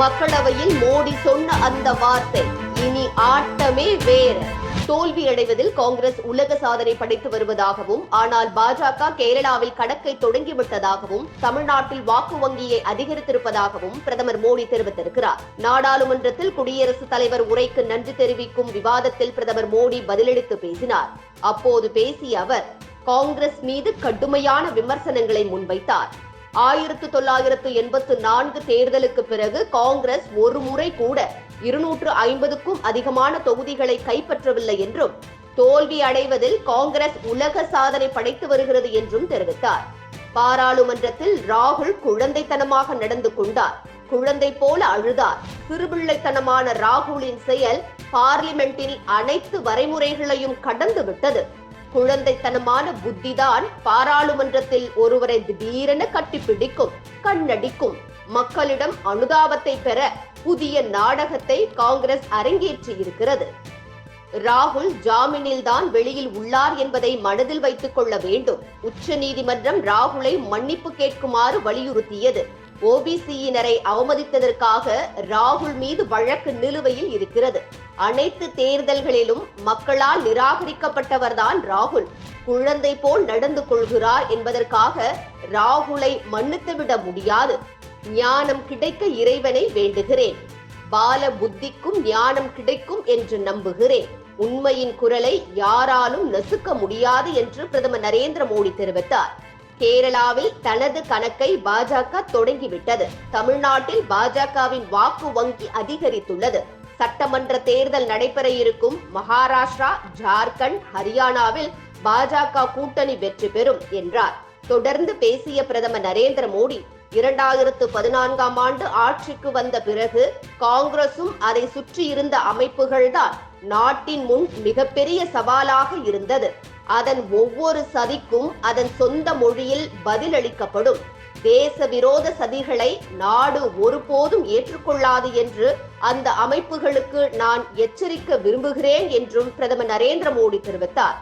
மக்களவையில் மோடி சொன்ன அந்த வார்த்தை இனி ஆட்டமே வேறு. தோல்வி அடைவதில் காங்கிரஸ் உலக சாதனை படைத்து வருவதாகவும் ஆனால் பாஜக கேரளாவில் கணக்கை தொடங்கிவிட்டதாகவும் தமிழ்நாட்டில் வாக்கு வங்கியை அதிகரித்திருப்பதாகவும் பிரதமர் மோடி தெரிவித்திருக்கிறார். நாடாளுமன்றத்தில் குடியரசுத் தலைவர் உரைக்கு நன்றி தெரிவிக்கும் விவாதத்தில் பிரதமர் மோடி பதிலளித்து பேசினார். அப்போது பேசிய அவர் காங்கிரஸ் மீது கடுமையான விமர்சனங்களை முன்வைத்தார். ஆயிரத்து தொள்ளாயிரத்து எண்பத்து நான்கு தேர்தலுக்கு பிறகு காங்கிரஸ் ஒரு முறை கூட இருநூற்று ஐம்பதுக்கும் அதிகமான தொகுதிகளை கைப்பற்றவில்லை என்றும் தோல்வி அடைவதில் காங்கிரஸ் உலக சாதனை படைத்து வருகிறது என்றும் தெரிவித்தார். பாராளுமன்றத்தில் ராகுல் குழந்தைத்தனமாக நடந்து கொண்டார். குழந்தை போல அழுதார். சிறுபிள்ளைத்தனமான ராகுலின் செயல் பார்லிமெண்டில் அனைத்து வரைமுறைகளையும் கடந்து விட்டது குழந்தைத்தனமான புத்திதான் பாராளுமன்றத்தில் ஒருவரை திடீரென கட்டிப்பிடிக்கும் கண்ணடிக்கும். மக்களிடம் அனுதாபத்தை பெற புதிய நாடகத்தை காங்கிரஸ் அரங்கேற்றி இருக்கிறது ராகுல் ஜாமீனில் தான் வெளியில் உள்ளார் என்பதை மனதில் வைத்துக் கொள்ள வேண்டும். உச்ச நீதிமன்றம் ராகுலை மன்னிப்பு கேட்குமாறு வலியுறுத்தியது. ஓபிசியினரை அவமதித்ததற்காக ராகுல் மீது வழக்கு நிலுவையில் இருக்கிறது. அனைத்து தேர்தல்களிலும் மக்களால் நிராகரிக்கப்பட்டவர்தான் ராகுல். குழந்தை போல் நடந்து கொள்கிறார் என்பதற்காக ராகுலை மன்னித்துவிட முடியாது. ஞானம் கிடைக்க இறைவனை வேண்டுகிறேன். பால புத்திக்கும் ஞானம் கிடைக்கும் என்று நம்புகிறேன். உண்மையின் குரலை யாராலும் நசுக்க முடியாது என்று பிரதமர் நரேந்திர மோடி தெரிவித்தார். கேரளாவில் தனது கணக்கை பாஜக தொடங்கிவிட்டது. தமிழ்நாட்டில் பாஜகவின் வாக்கு வங்கி அதிகரித்துள்ளது. சட்டமன்ற தேர்தல் நடைபெற இருக்கும் மகாராஷ்டிரா ஜார்க்கண்ட் ஹரியானாவில் பாஜக கூட்டணி வெற்றி பெறும் என்றார். தொடர்ந்து பேசிய பிரதமர் நரேந்திர மோடி இரண்டாயிரத்து பதினான்காம் ஆண்டு ஆட்சிக்கு வந்த பிறகு காங்கிரசும் அதை சுற்றியிருந்த அமைப்புகள்தான் நாட்டின் முன் மிகப்பெரிய சவாலாக இருந்தது. அதன் ஒவ்வொரு சதிக்கும் அதன் சொந்த மொழியில் பதிலளிக்கப்படும். தேச விரோத சதிகளை நாடு ஒருபோதும் ஏற்றுக்கொள்ளாது என்று அந்த அமைப்புகளுக்கு நான் எச்சரிக்க விரும்புகிறேன் என்றும் பிரதமர் நரேந்திர மோடி தெரிவித்தார்.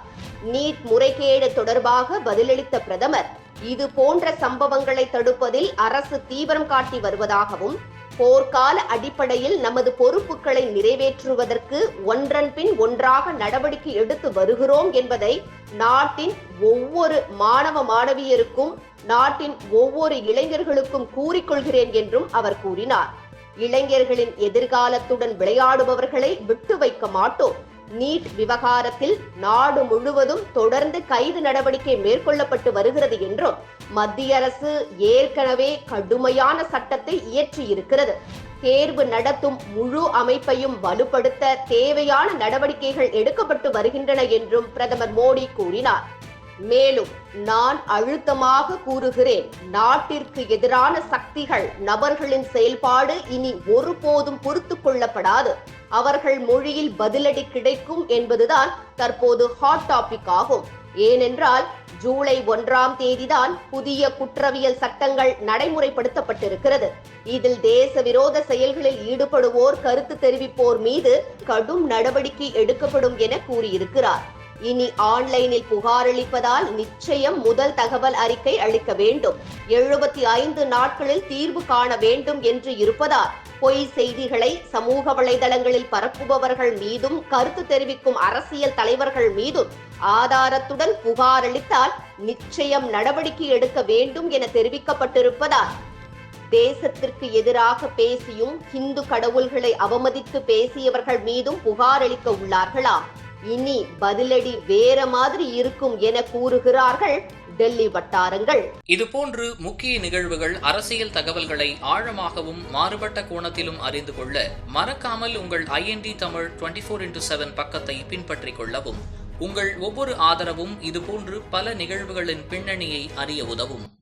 நீட் முறைகேடு தொடர்பாக பதிலளித்த பிரதமர் இது போன்ற சம்பவங்களை தடுப்பதில் அரசு தீவிரம் காட்டி வருவதாகவும் போர்க்கால அடிப்படையில் நமது பொறுப்புகளை நிறைவேற்றுவதற்கு ஒன்றன் பின் ஒன்றாக நடவடிக்கை எடுத்து வருகிறோம் என்பதை நாட்டின் ஒவ்வொரு மாணவ மாணவியருக்கும் நாட்டின் ஒவ்வொரு இளைஞர்களுக்கும் கூறிக்கொள்கிறேன் என்றும் அவர் கூறினார். இளைஞர்களின் எதிர்காலத்துடன் விளையாடுபவர்களை விட்டு வைக்க மாட்டோம். நீட் விவகாரத்தில் நாடு முழுவதும் தொடர்ந்து கைது நடவடிக்கை மேற்கொள்ளப்பட்டு வருகிறது என்றும் மத்திய அரசு ஏற்கனவே கடுமையான சட்டத்தை இயற்றியிருக்கிறது. தேர்வு நடத்தும் முழு அமைப்பையும் வலுப்படுத்த தேவையான நடவடிக்கைகள் எடுக்கப்பட்டு வருகின்றன என்றும் பிரதமர் மோடி கூறினார். மேலும் நான் அழுத்தமாக கூறுகிறேன். நாட்டிற்கு எதிரான சக்திகள் நபர்களின் செயல்பாடு இனி ஒருபோதும் பொறுத்து கொள்ளப்படாது. அவர்கள் மொழியில் பதிலடி கிடைக்கும் என்பதுதான் தற்போது ஹாட் டாபிக் ஆகும். ஏனென்றால் ஜூலை ஒன்றாம் தேதிதான் புதிய குற்றவியல் சட்டங்கள் நடைமுறைப்படுத்தப்பட்டிருக்கிறது. இதில் தேச விரோத செயல்களில் ஈடுபடுவோர் கருத்து தெரிவிப்போர் மீது கடும் நடவடிக்கை எடுக்கப்படும் என கூறியிருக்கிறார். இனி ஆன்லைனில் புகாரளிப்பதால் நிச்சயம் முதல் தகவல் அறிக்கை அளிக்க வேண்டும். எழுபத்தி ஐந்து நாட்களில் தீர்வு காண வேண்டும் என்று இருப்பதால் பொய் செய்திகளை சமூக வலைதளங்களில் பரப்புபவர்கள் மீதும் கருத்து தெரிவிக்கும் அரசியல் தலைவர்கள் மீதும் ஆதாரத்துடன் புகாரளித்தால் நிச்சயம் நடவடிக்கை எடுக்க வேண்டும் என தெரிவிக்கப்பட்டிருப்பதால் தேசத்திற்கு எதிராக பேசியும் இந்து கடவுள்களை அவமதித்து பேசியவர்கள் மீதும் புகார் அளிக்க உள்ளார்களா இனி பதிலடி வேற மாதிரி இருக்கும் என கூறுகிறார்கள் டெல்லி வட்டாரங்கள். இதுபோன்று முக்கிய நிகழ்வுகள் அரசியல் தகவல்களை ஆழமாகவும் மாறுபட்ட கோணத்திலும் அறிந்து கொள்ள மறக்காமல் உங்கள் INT Tamil twenty four into seven பக்கத்தை பின்பற்றிக் கொள்ளவும். உங்கள் ஒவ்வொரு ஆதரவும் இதுபோன்று பல நிகழ்வுகளின் பின்னணியை அறிய உதவும்.